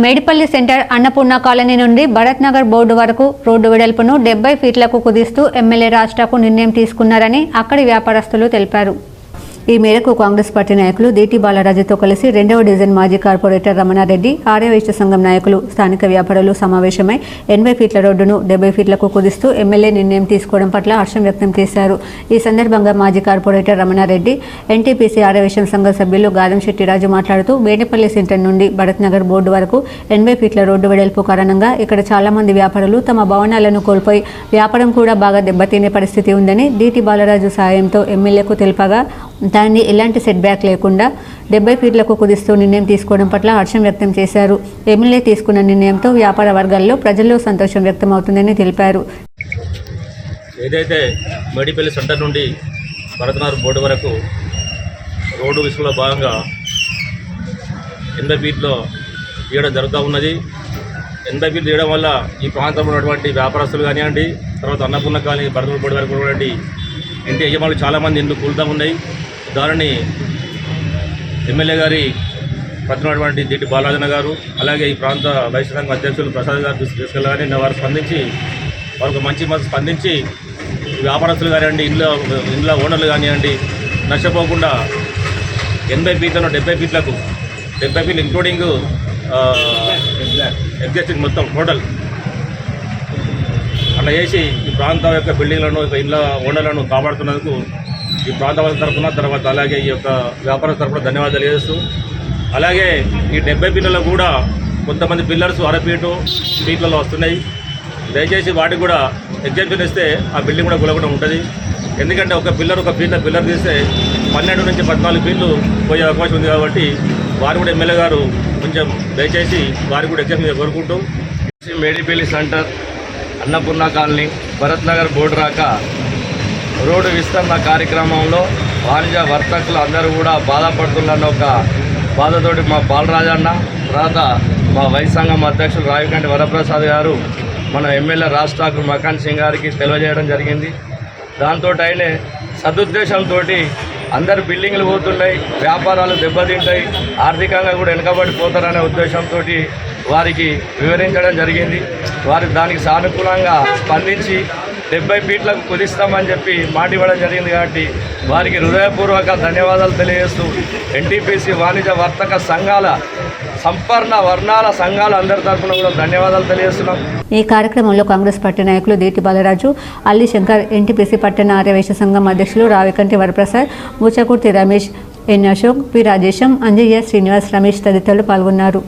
Medipalli centre Annapurna colony నుండి Bharat Nagar board వరకు road వెడల్పును డెబ్బై ఫీట్లకు కుదిస్తూ ఎమ్మెల్యే రాష్ట్రకు నిర్ణయం తీసుకున్నారని అక్కడి వ్యాపారస్తులు తెలిపారు. ఈ మేరకు కాంగ్రెస్ పార్టీ నాయకులు దీటి బాలరాజుతో కలిసి రెండవ డివిజన్ మాజీ కార్పొరేటర్ రమణారెడ్డి ఆర్యవైశ్య సంఘం నాయకులు స్థానిక వ్యాపారులు సమావేశమై ఎనభై ఫీట్ల రోడ్డును డెబ్బై ఫీట్లకు కుదిస్తూ ఎమ్మెల్యే నిర్ణయం తీసుకోవడం పట్ల హర్షం వ్యక్తం చేశారు. ఈ సందర్భంగా మాజీ కార్పొరేటర్ రమణారెడ్డి ఎన్టీపీసీ ఆర్యవైశ్య సంఘ సభ్యులు గాదం శెట్టిరాజు మాట్లాడుతూ మేడపల్లి సెంటర్ నుండి భరత్ నగర్ బోర్డు వరకు ఎనభై ఫీట్ల రోడ్డు వెడల్పు కారణంగా ఇక్కడ చాలా మంది వ్యాపారులు తమ భవనాలను కోల్పోయి వ్యాపారం కూడా బాగా దెబ్బతినే పరిస్థితి ఉందని దీటి బాలరాజు సాయంతో ఎమ్మెల్యేకు తెలిపగా దాన్ని ఎలాంటి సెట్ బ్యాక్ లేకుండా డెబ్బై ఫీట్లకు కుదిస్తూ నిర్ణయం తీసుకోవడం పట్ల హర్షం వ్యక్తం చేశారు. ఎమ్మెల్యే తీసుకున్న నిర్ణయంతో వ్యాపార వర్గాల్లో ప్రజల్లో సంతోషం వ్యక్తమవుతుందని తెలిపారు. ఏదైతే మేడిపల్లి సెంటర్ నుండి భరతనారు బోర్డు వరకు రోడ్డు విషయంలో భాగంగా ఎనభై ఫీట్లో తీయడం జరుగుతూ ఉన్నది. ఎనభై ఫీట్లు తీయడం వల్ల ఈ ప్రాంతంలో ఉన్నటువంటి వ్యాపారస్తులు కానివ్వండి తర్వాత అన్నపూర్ణ కాలనీ భరతనారు బోర్డు వరకు ఉన్నటువంటి ఇంటి యజమానులు చాలామంది ఇండ్లు కూలుతూ ఉన్నాయి. దానిని ఎమ్మెల్యే గారి ప్రతినటువంటి దీటి బాలాజన గారు అలాగే ఈ ప్రాంత వైశ్య సంఘ అధ్యక్షులు ప్రసాద్ గారు దృష్టి తీసుకెళ్ళగానే వారు స్పందించి వారికి మంచి మనసు స్పందించి వ్యాపారస్తులు కానివ్వండి ఇంట్లో ఇంట్లో ఓనర్లు కానివ్వండి నష్టపోకుండా ఎనభై ఫీట్లను డెబ్బై ఫీట్లకు డెబ్బై ఫీట్లు ఇంక్లూడింగ్ ఎగ్జిస్టింగ్ మొత్తం టోటల్ అట్లా చేసి ఈ ప్రాంతం యొక్క బిల్డింగ్లను యొక్క ఓనర్లను కాపాడుతున్నందుకు ఈ ప్రాంతవాసుల తరఫున తర్వాత అలాగే ఈ యొక్క వ్యాపార తరఫున ధన్యవాదాలు చేస్తూ అలాగే ఈ డెబ్బై పిల్లలు కూడా కొంతమంది పిల్లర్స్ అరపీటు సీట్లలో వస్తున్నాయి. దయచేసి వాటికి కూడా ఎగ్జామ్షన్ ఇస్తే ఆ బిల్డింగ్ కూడా గులకుండా ఉంటుంది. ఎందుకంటే ఒక పిల్లర్ ఒక ఫీట్ల పిల్లర్ తీస్తే పన్నెండు నుంచి పద్నాలుగు ఫీట్లు పోయే అవకాశం ఉంది కాబట్టి వారు కూడా ఎమ్మెల్యే గారు కొంచెం దయచేసి వారు కూడా ఎగ్జామ్షన్ కోరుకుంటూ. Medipalli centre Annapurna colony Bharat Nagar board రాక రోడ్డు విస్తరణ కార్యక్రమంలో వాణిజ్య వర్తకులు అందరూ కూడా బాధపడుతున్న ఒక బాధతోటి మా బాలరాజన్న తర్వాత మా వైస్ సంఘం అధ్యక్షులు రావికంటి వరప్రసాద్ గారు మన ఎమ్మెల్యే రాజ్ ఠాకూర్ మకాన్ సింగ్ గారికి తెలియజేయడం జరిగింది. దాంతో ఆయనే సదుద్దేశంతో అందరు బిల్డింగ్లు పోతున్నాయి వ్యాపారాలు దెబ్బతింటాయి ఆర్థికంగా కూడా వెనుకబడిపోతారనే ఉద్దేశంతో వారికి వివరించడం జరిగింది. వారు దానికి సానుకూలంగా స్పందించి డెబ్బై ఫీట్లకు కుదిస్తామని చెప్పి మాట ఇవ్వడం జరిగింది కాబట్టి వారికి హృదయపూర్వక ధన్యవాదాలు తెలియజేస్తూ ఎన్టీపీసీ వాణిజ్య వర్తక సంఘాల సంపర్ణ వర్ణాల సంఘాల అందరి తరఫున కూడా ధన్యవాదాలు తెలియజేస్తున్నాం. ఈ కార్యక్రమంలో కాంగ్రెస్ పార్టీ నాయకులు దీటి బాలరాజు అల్లి శంకర్ ఎన్టీపీసీ పట్టణ ఆర్యవేశ సంఘం అధ్యక్షులు రావికంటి వరప్రసాద్ మూచకుర్తి రమేష్ ఎన్ అశోక్ పి రాజేశం అంజయ్య శ్రీనివాస్ రమేష్ తదితరులు పాల్గొన్నారు.